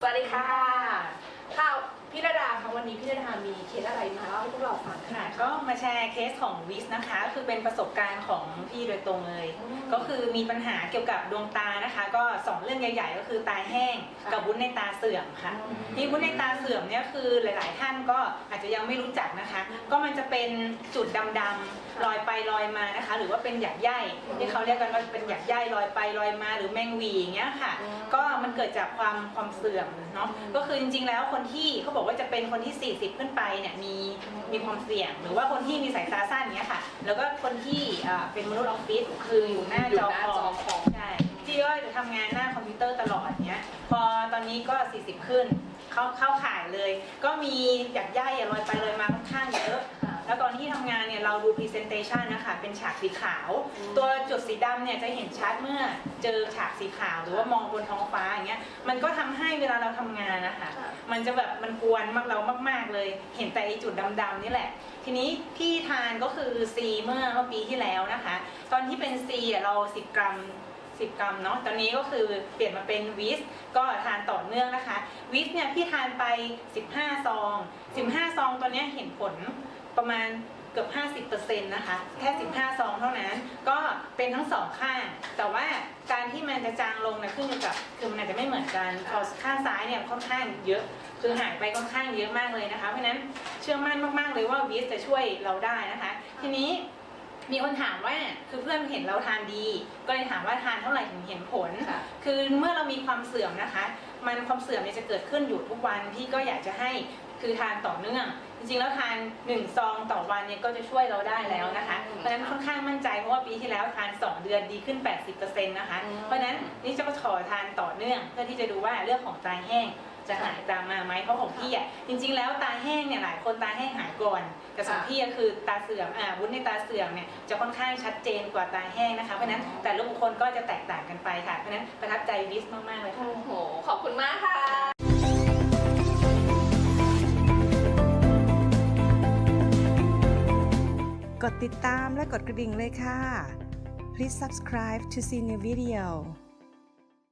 สวัสดีค่ะค่ะพี่ระดาคะวันนี้พี่ระดามีเคสอะไร มาเล่าให้พวกเราฟังค่ะ ก็มาแชร์เคสของวิสนะคะ คือเป็นประสบการณ์ของพี่โดยตรงเลย ก็คือมีปัญหาเกี่ยวกับดวงตานะคะ ก็สองเรื่องใหญ่ ๆ ก็คือตาแห้งกับวุ้นในตาเสื่อมค่ะที่วุ้นในตาเสื่อมเนี่ยคือหลาย ๆ ท่านก็อาจจะยังไม่รู้จักนะคะ ก็มันจะเป็นจุดดำๆลอยไปลอยมานะคะ หรือว่าเป็นหยักใยที่เขาเรียกกันว่าเป็นหยักใยลอยไปลอยมาหรือแมงหวีอย่างเงี้ยค่ะ ก็มันเกิดจากความความเสื่อมเนาะก็คือจริงๆแล้วคนที่เขาบอกว่าจะเป็นคนที่ 40 ขึ้นไปเนี่ยมีมีความเสี่ยง หรือว่าคนที่มีสายตาสั้นเนี้ยค่ะ แล้วก็คนที่อ่าเป็นมนุษย์ออฟฟิศคืออยู่หน้าอยู่จอหน้าคจออมคอม ใช่ที่ก็จะทำงานหน้าคอมพิวเตอร์ตลอดเนี้ย พอตอนนี้ก็ 40 ขึ้น เข้าเข้าข่ายเลย ก็มีหยักใยอะลอยไปลอยมาค่อนข้างเยอะค่ะแล้วตอน ที่ทำงานเนี่ยเราดู presentation นะคะเป็นฉากสีขาว ตัวจุดสีดำเนี่ยจะเห็นชัดเมื่อเจอฉากสีขาวหรือว่ามองบนท้องฟ้าอย่างเงี้ยมันก็ทำให้เวลาเราทำงานนะคะค่ะมันจะแบบมันกวนมากเรามาก ๆเลย เห็นแต่ไอจุดดำๆนี่แหละ ทีนี้ที่ทานก็คือ C เมื่อเมื่อปีที่แล้วนะคะ ตอนที่เป็น C อะเรา 10 กรัม 10 กรัมเนาะตอนนี้ก็คือเปลี่ยนมาเป็นวิสก็ทานต่อเนื่องนะคะวิสเนี่ยพี่ทานไป 15 ซอง 15 ซองตอนเนี้ยเห็นผล ประมาณเกือบ 50%นะคะ แค่ 15 ซองเท่านั้น ก็เป็นทั้งสองข้าง แต่ว่าการที่มันจะจางลงนะขึ้นอยู่กับ คือมันอาจจะไม่เหมือนกันพอข้างซ้ายเนี่ยค่อนข้างเยอะ คือหายไปค่อนข้างเยอะมากเลยนะคะ เพราะฉะนั้นเชื่อมั่นมากๆเลยว่าวิสจะช่วยเราได้นะคะ ทีนี้มีคนถามว่าคือเพื่อนเห็นเราทานดี ก็เลยถามว่าทานเท่าไหร่ถึงเห็นผลค่ะคือเมื่อเรามีความเสื่อมนะคะ มันความเสื่อมเนี่ยจะเกิดขึ้นอยู่ทุกวันพี่ก็อยากจะให้คือทานต่อเนื่อง จริงๆแล้วทาน1ซองต่อวันเนี่ยก็จะช่วยเราได้แล้วนะคะเพราะฉะนั้นค่อนข้างมั่นใจเพราะว่าปีที่แล้วทาน 2 เดือนดีขึ้น 80%นะคะอืมเพราะฉะนั้นนี่จะขอทานต่อเนื่อง เพื่อที่จะดูว่าเรื่องของตาแห้งจะหายตามมาไหมเพราะของพี่อะจริง ๆ แล้วตาแห้งเนี่ยหลายคนตาแห้งหายก่อนแต่ของพี่ก็คือตาเสื่อมอ่าวุ้นในตาเสื่อมเนี่ยจะค่อนข้างชัดเจนกว่าตาแห้งนะคะเพราะฉะนั้นแต่ละบุคคลก็จะแตกต่างกันไปค่ะเพราะฉะนั้นประทับใจวิสมากๆเลยค่ะโอ้โหขอบคุณมากค่ะกดติดตามและกดกระดิ่งเลยค่ะ Please subscribe to see new video